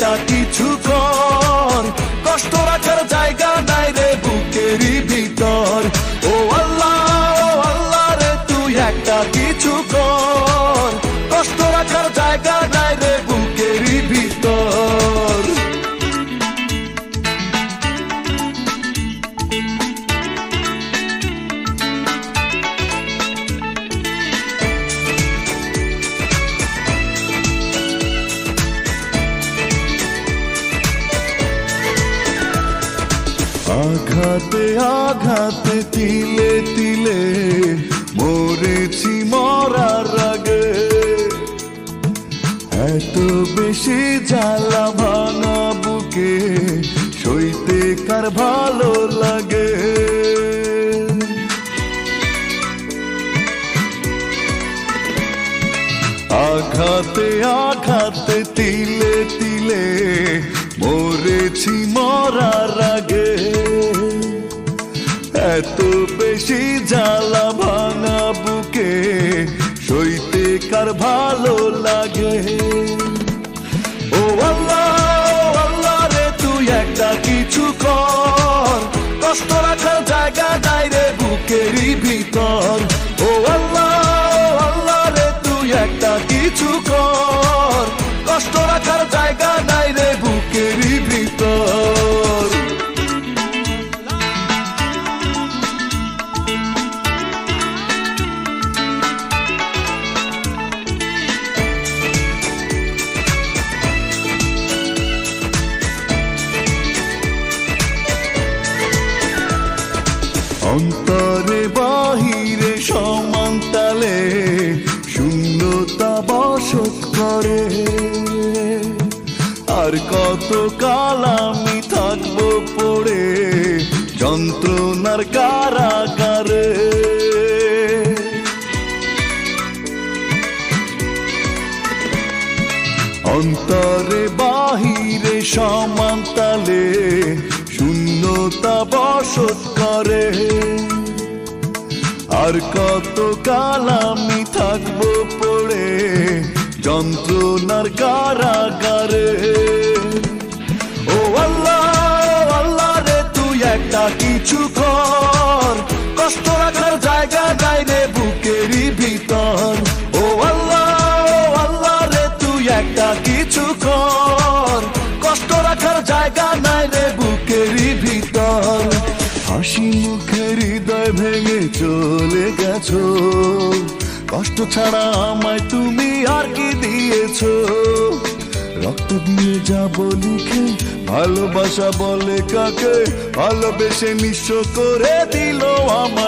একটা কিছু কর। কষ্ট রাখার জায়গা নাই রে বুকেরই ভিতর। আঘাতে আঘাতে, তিলে তিলে মরেছি মরার আগে। এত বেশি জ্বালা ভাঙা বুকে সইতে কার ভালো লাগে? আঘাতে আঘাতে, তিলে তিলে মরেছি মরার আগে। এত বেশি জ্বালা ভাঙা বুকে সইতে কার ভালো লাগে? ও আল্লাহ আল্লাহ রে, তুই একটা কিছু কর। কষ্ট রাখার জায়গা অন্তরে, বাহিরে সমান্তালে শূন্যতা বসত করে। আর কত কাল আমি থাকব পড়ে যন্ত্রণার কারাগারে? অন্তরে, বাহিরে সমান তালে শূন্যতা বসত করে। আর কত কাল আমি থাকব পড়ে যন্ত্রণার কারাগারে। হাসি মুখের হৃদয় ভেঙে চলে গেছ। কষ্ট ছাড়া আমায় তুমি আর কি দিয়েছ? রক্ত দিয়ে যাব লিখে, ভালোবাসা বলে কাকে ভালোবেসে নিঃস্ব করে দিল আমাকে